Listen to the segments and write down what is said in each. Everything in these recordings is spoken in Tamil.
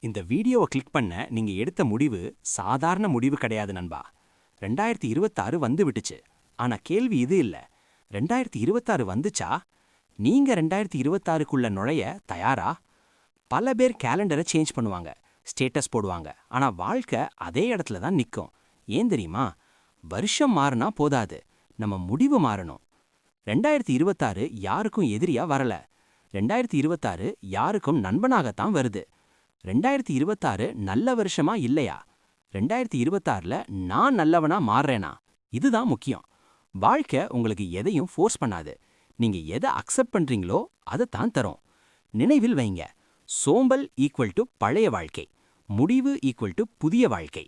இந்த வீடியோவை கிளிக் பண்ண நீங்க எடுத்த முடிவு சாதாரண முடிவு கிடையாது நண்பா. ரெண்டாயிரத்தி இருபத்தாறு வந்து விட்டுச்சு. ஆனா கேள்வி இது இல்ல. ரெண்டாயிரத்தி இருபத்தாறு வந்துச்சா? நீங்க ரெண்டாயிரத்தி இருபத்தாறுக்குள்ள நுழைய தயாரா? பல பேர் கேலண்டரை சேஞ்ச் பண்ணுவாங்க ஸ்டேட்டஸ் போடுவாங்க. ஆனா வாழ்க்கை அதே இடத்துல தான் நிக்கும். ஏன் தெரியுமா? வருஷம் மாறினா போதாது. நம்ம முடிவு மாறணும். ரெண்டாயிரத்தி இருபத்தாறு யாருக்கும் எதிரியா வரல. ரெண்டாயிரத்தி இருபத்தாறு யாருக்கும் நண்பனாகத்தான் வருது. ரெண்டாயிரத்தி இருபத்தாறு நல்ல வருஷமா இல்லையா? ரெண்டாயிரத்தி இருபத்தாறுல நான் நல்லவனா மாறுறேனா? இதுதான் முக்கியம். வாழ்க்கை உங்களுக்கு எதையும் ஃபோர்ஸ் பண்ணாது. நீங்க எதை அக்செப்ட் பண்றீங்களோ அதை தான் தரும். நினைவில் வைங்க. சோம்பல் ஈக்குவல் டு பழைய வாழ்க்கை. முடிவு ஈக்குவல் டு புதிய வாழ்க்கை.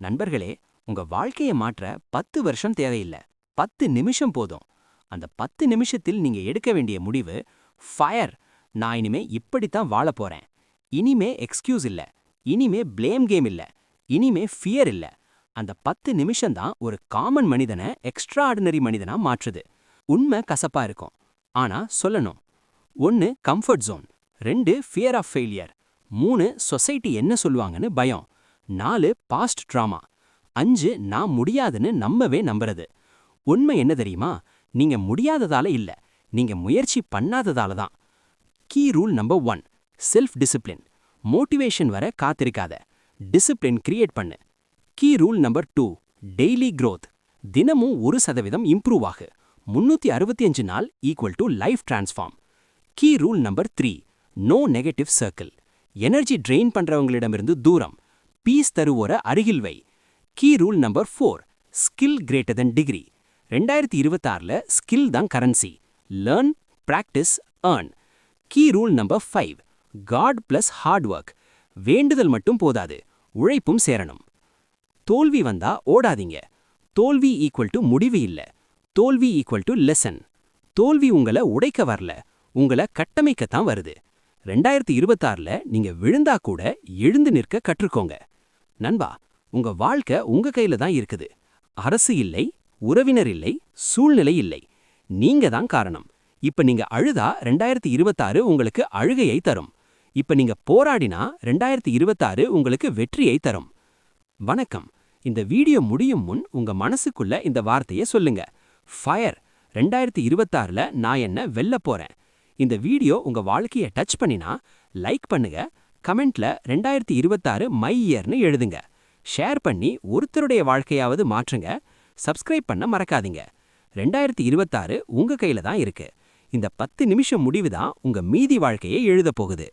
நண்பர்களே உங்க வாழ்க்கையை மாற்ற பத்து வருஷம் தேவையில்லை. பத்து நிமிஷம் போதும். அந்த பத்து நிமிஷத்தில் நீங்க எடுக்க வேண்டிய முடிவு ஃபயர் நான் இனிமே இப்படித்தான் வாழ போறேன். இனிமே எக்ஸ்கியூஸ் இல்ல. இனிமே பிளேம் கேம் இல்ல. இனிமே ஃபியர் இல்ல. அந்த பத்து நிமிஷம் தான் ஒரு காமன் மனிதனை எக்ஸ்ட்ரா ஆர்டினரி மனிதனா மாற்றுது. உண்மை கசப்பா இருக்கும். ஆனா சொல்லணும். ஒன்னு கம்ஃபர்ட் ஜோன் ரெண்டு ஃபியர் ஆஃப் ஃபெயிலியர் மூணு சொசைட்டி என்ன சொல்லுவாங்கன்னு பயம் நாலு பாஸ்ட் ட்ராமா அஞ்சு நான் முடியாதுன்னு நம்பவே நம்புறது. உண்மை என்ன தெரியுமா? நீங்க முடியாததால இல்ல. நீங்க முயற்சி பண்ணாததால தான். Key rule number one self discipline motivation வர காத்திருக்காத. டிசிப்ளின் கிரியேட் பண்ணு. Key rule number two daily growth தினமும் ஒரு சதவீதம் இம்ப்ரூவ் ஆகு. முன்னூத்தி அறுபத்தி அஞ்சு நாள் equal to life transform key rule number three no negative circle energy train பண்ணுறவங்களிடமிருந்து தூரம். பீஸ் தருவோர அருகில் வை. Key rule number four skill greater than degree ரெண்டாயிரத்தி இருபத்தாறுல ஸ்கில் தான் currency learn practice earn key rule number five God plus hard work வேண்டுதல் மட்டும் போதாது. உழைப்பும் சேரணும். தோல்வி வந்தா ஓடாதீங்க. தோல்வி ஈக்குவல் டு முடிவு இல்ல. தோல்வி ஈக்குவல் டு லெசன் தோல்வி உங்களை உடைக்க வரல. உங்களை கட்டமைக்கத்தான் வருது. ரெண்டாயிரத்தி இருபத்தாறுல நீங்க விழுந்தா கூட எழுந்து நிற்க கற்றுக்கோங்க. நண்பா உங்க வாழ்க்கை உங்க கையில தான் இருக்குது. அரசு இல்லை உறவினர் இல்லை சூழ்நிலை இல்லை. நீங்க தான் காரணம். இப்ப நீங்க அழுதா ரெண்டாயிரத்தி இருபத்தாறு உங்களுக்கு அழுகையை தரும். இப்ப நீங்க போராடினா ரெண்டாயிரத்தி இருபத்தாறு உங்களுக்கு வெற்றியை தரும். வணக்கம். இந்த வீடியோ முடியும் முன் உங்க மனசுக்குள்ள இந்த வார்த்தையை சொல்லுங்க. ஃபயர் ரெண்டாயிரத்தி இருபத்தாறுல நான் என்ன வெல்ல போறேன்? இந்த வீடியோ உங்க வாழ்க்கைய டச் பண்ணினா லைக் பண்ணுங்க. கமெண்ட்ல ரெண்டாயிரத்தி இருபத்தாறு மை இயர்னு எழுதுங்க. ஷேர் பண்ணி ஒருத்தருடைய வாழ்க்கையாவது மாற்றுங்க. சப்ஸ்கிரைப் பண்ண மறக்காதீங்க. ரெண்டாயிரத்தி இருபத்தாறு உங்க கையில தான் இருக்கு. இந்த பத்து நிமிஷம் முடிவு தான் உங்க மீதி வாழ்க்கையை எழுதப் போகுது.